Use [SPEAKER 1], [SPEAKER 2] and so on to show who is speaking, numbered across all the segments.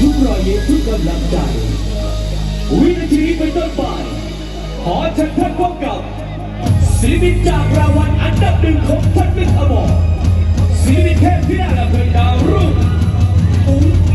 [SPEAKER 1] ทุกรอยยิ้มทุกกำลังใจ วินาทีนี้เป็นต้นไป ขอเชิญท่านพบกับศิลปินจากรางวัลอันดับหนึ่งของท่านมิตรอมรศิลปินเทพพิรา
[SPEAKER 2] ลเพลิน
[SPEAKER 1] ดาวรุ่งอุ้
[SPEAKER 2] ง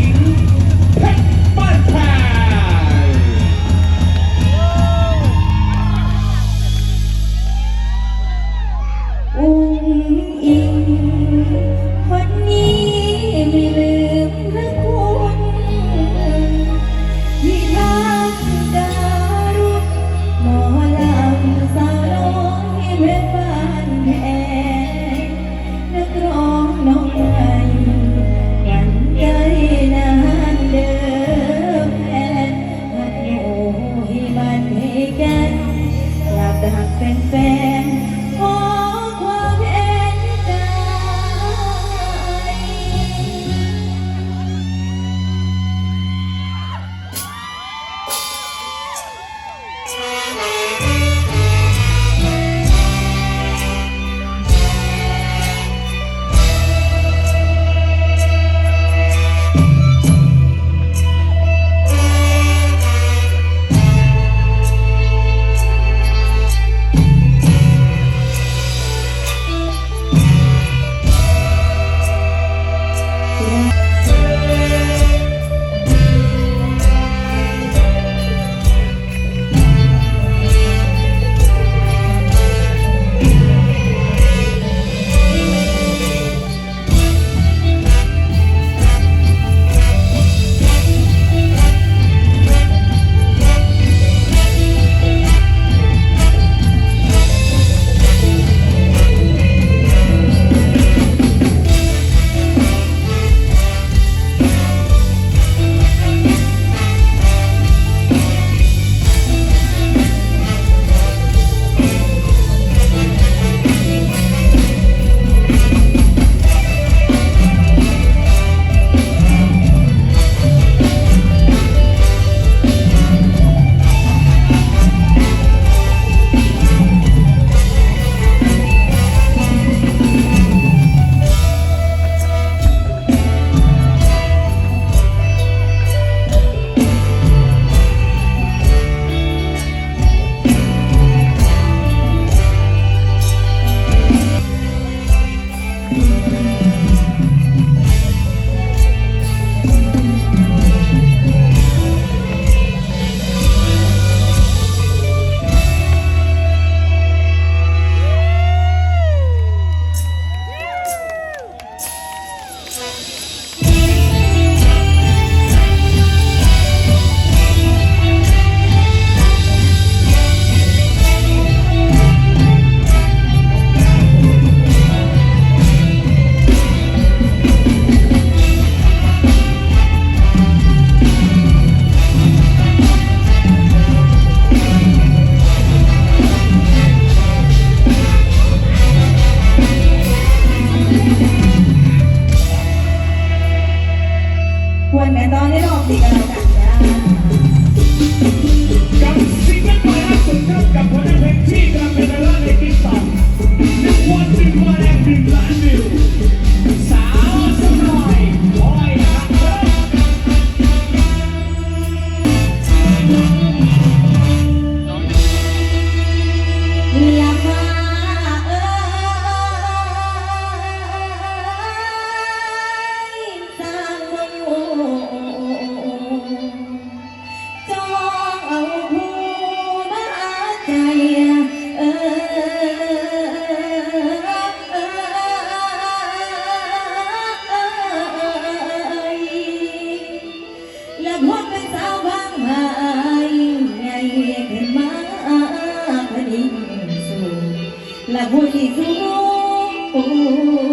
[SPEAKER 2] Senhor.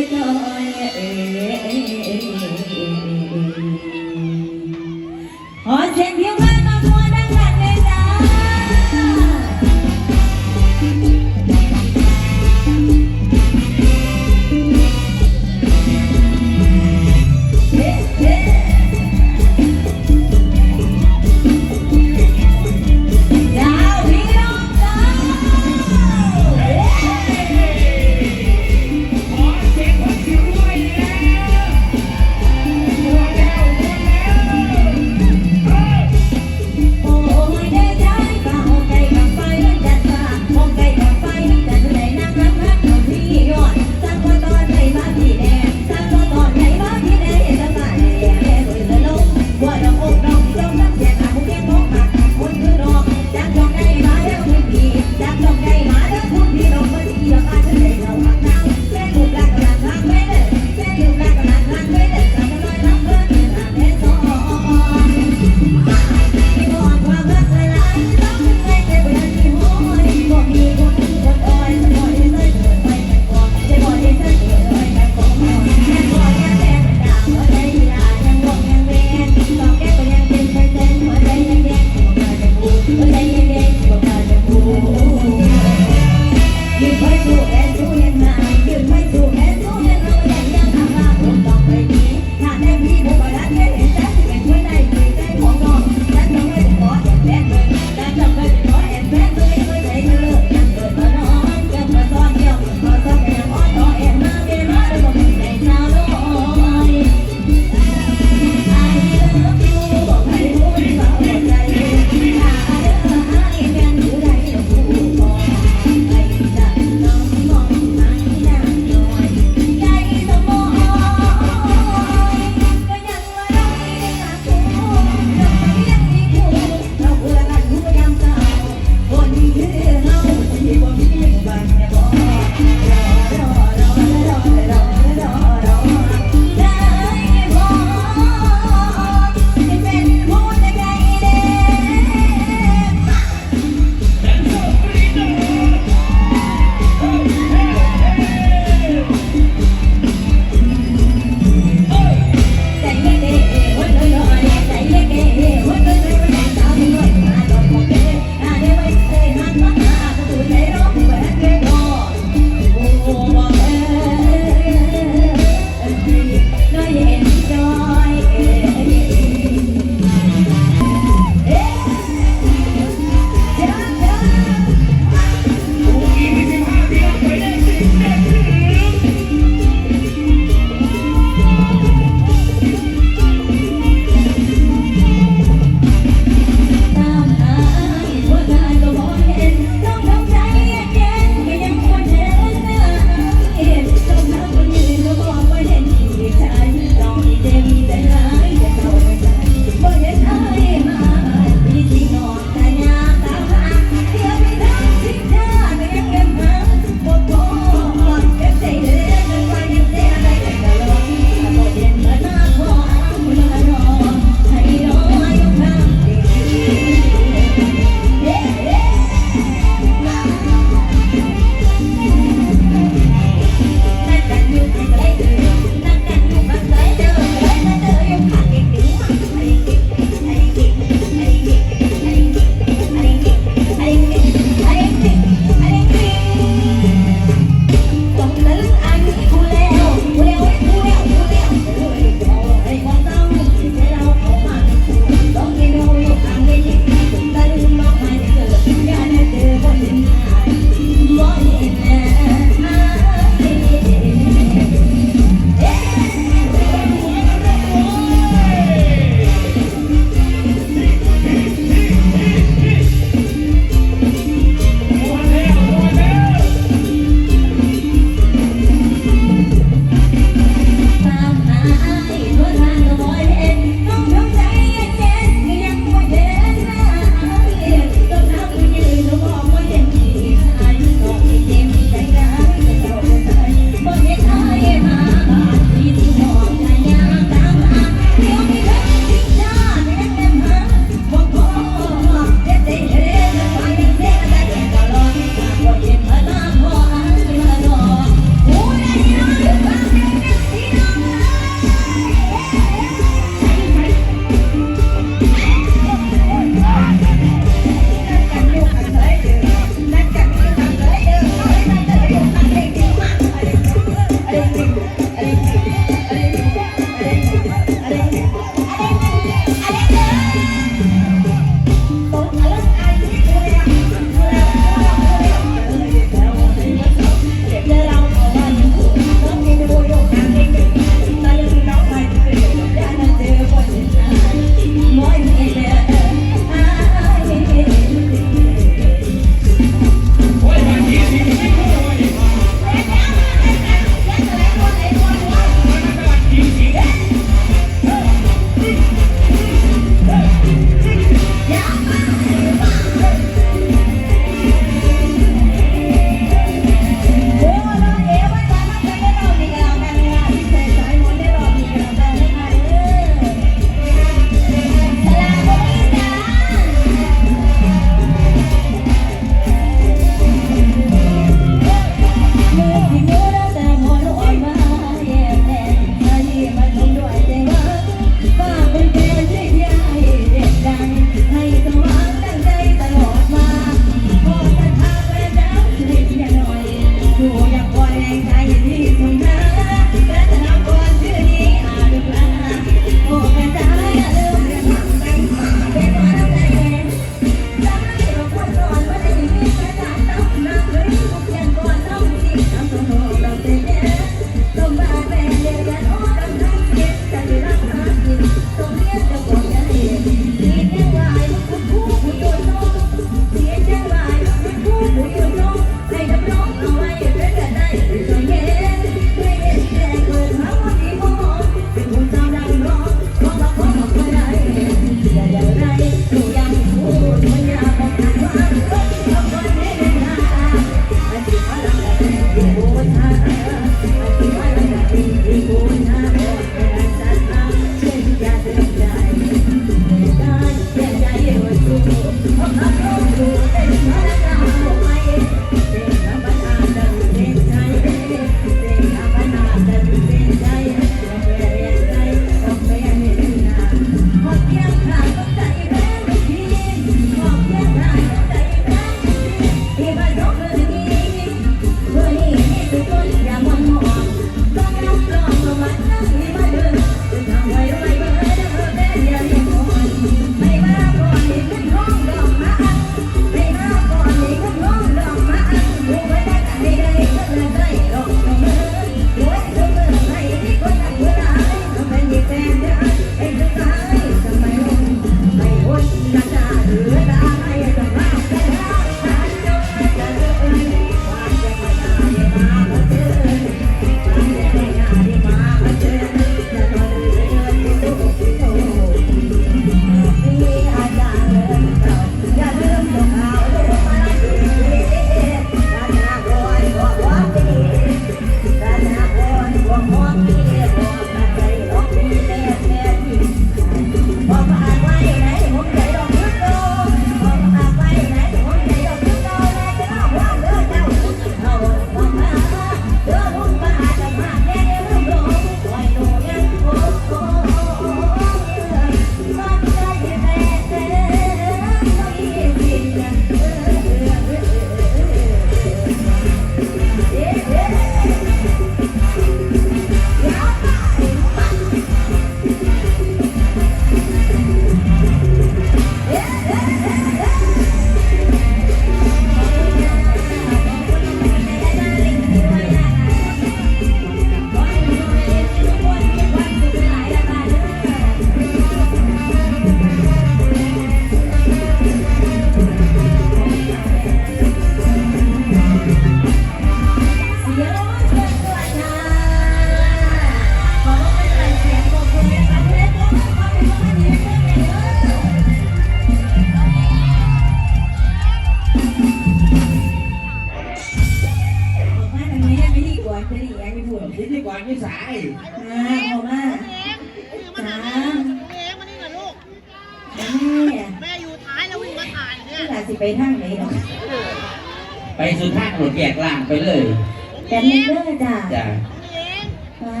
[SPEAKER 2] ป้า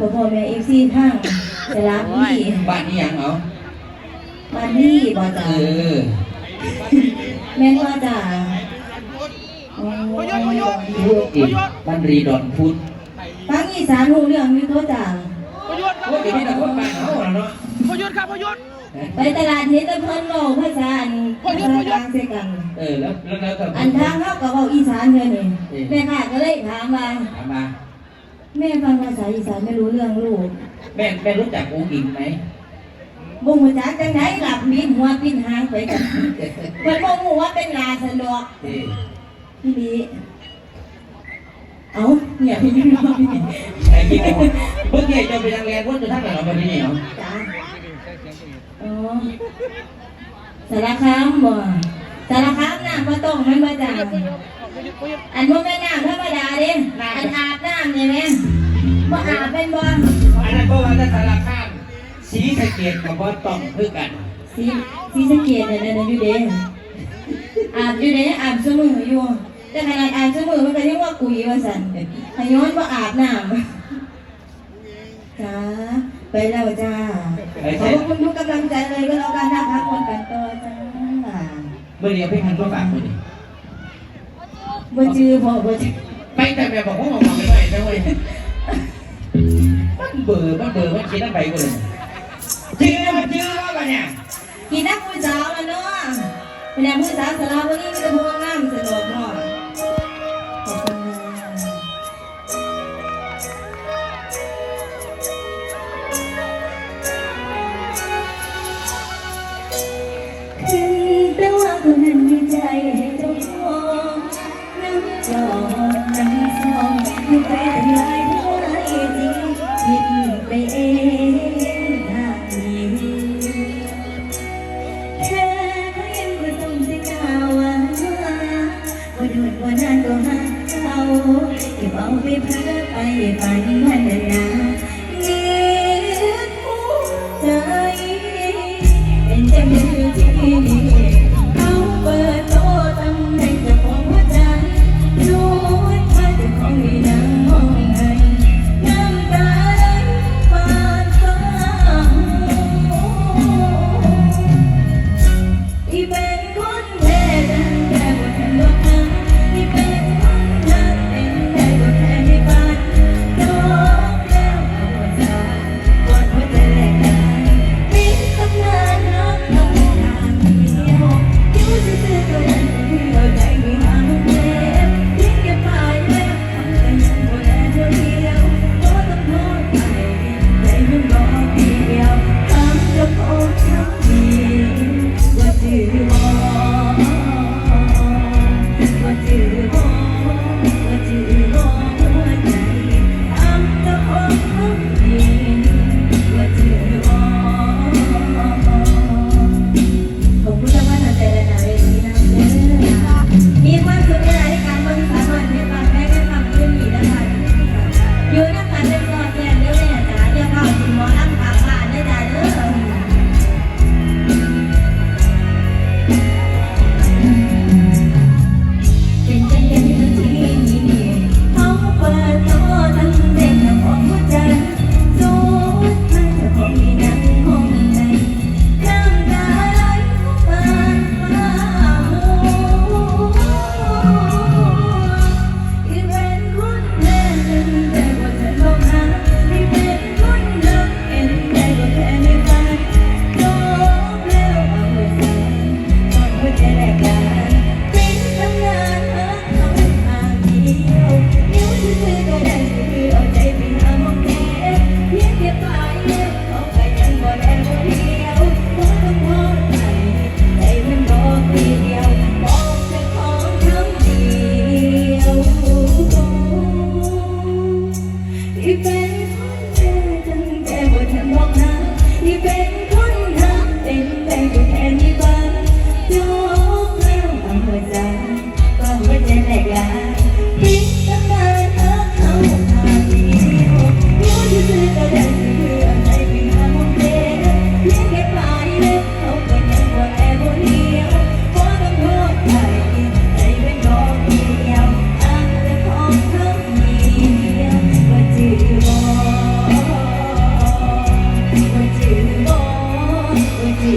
[SPEAKER 2] บ่พ่อแม่
[SPEAKER 3] เอ
[SPEAKER 2] ฟซีทางจะรับพี่
[SPEAKER 4] บ้านนี้ยังเหรอ
[SPEAKER 2] บ้านนี่บ่
[SPEAKER 4] เอ
[SPEAKER 2] จ้า
[SPEAKER 4] อ
[SPEAKER 2] แม่นว่าจ้าโอ้
[SPEAKER 4] อีกบ้านรีดอนพุทธ
[SPEAKER 2] ฟังอีสานรู้เรื่องอยู่ตัวจ้า
[SPEAKER 3] พยุทธ์
[SPEAKER 4] โอ้ยเดี๋ยวนี้เราคนบ้านเขาแล้วเนาะ
[SPEAKER 3] พยุทธ์ครับพยุทธ์
[SPEAKER 2] ไปตลาดเห็นแต่เพิ่นเว้าภาษาอันภาษากลางใส่กัน
[SPEAKER 4] เออแล้วแล้วแล้วก็
[SPEAKER 2] อันทางเขาก็เว้าอีสานเด้อนี่แม่ค่ะก็เลยถามว่า
[SPEAKER 4] ถามมา
[SPEAKER 2] แม่ฟังภาษาอีสานไม่รู้เรื่องลูก
[SPEAKER 4] แม่แม่รู้จักองค์อิงไหม
[SPEAKER 2] บ่ฮู้จักจังไดหลับบินหัวปิ้นหางไปกันเพิ่นบ่ฮู้ว่าเป็นลาสะดอก
[SPEAKER 4] เออ
[SPEAKER 2] พี่ดีเอ้าเนี่ยพี่ดีพี่ดี
[SPEAKER 4] ไอ้ที่บอกเมื่อกี้จะไปยังแรงว่าจะทำอะไรเราไปที่นี่เหรอ
[SPEAKER 2] จ้าอ๋อสารคามบ่ สารคามน้ำบ่ต้องแม่นบ่จ้าอันบ่แม่นน้ำธรรมดาเด้อันอาบน้ำนี่แม่บ่อาบเป็นบ่
[SPEAKER 4] อันนั้นก็ว่าจะสารคามสีสะเกดกับว่าต้องคือกัน
[SPEAKER 2] สีสีสะเกดเนี่ยนั่นอยู่เด้อาบอยู่เด้อาบซุมื้ออยู่แต่ขนาดอาบซุมื้อมันก็ยังว่ากุยว่าซั่นให้ย้อนบ่อาบน้ำจ้าไปแล้วจ้า
[SPEAKER 4] ไอ้
[SPEAKER 2] ขอ
[SPEAKER 4] ใช่
[SPEAKER 2] บคุณทุกกำลังใจเลยก็แล้วกันนะคะคนกันต่อจ้า
[SPEAKER 4] เมื่อเดียวพี่พันก็ฝากคนนี้
[SPEAKER 2] บ่จือพอบ่จือ
[SPEAKER 4] ไปแต่แบบบอกว่ามาไม่ได้นะเว้ยมันเบื่อมันเบื่อมันคิดอะไรกูเลยจริงมันจริงแล้วกันเนี่ย
[SPEAKER 2] กินน้ำผู้สาวแล้วเนาะเป็นแนวผู้สาวสลาววันนี้มีแต่พวงงามสนุกเนาะ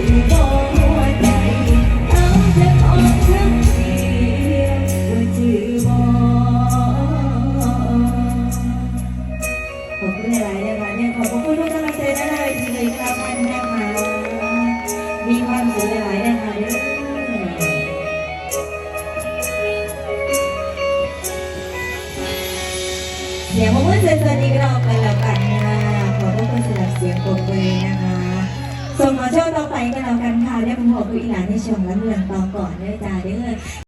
[SPEAKER 2] 寂寞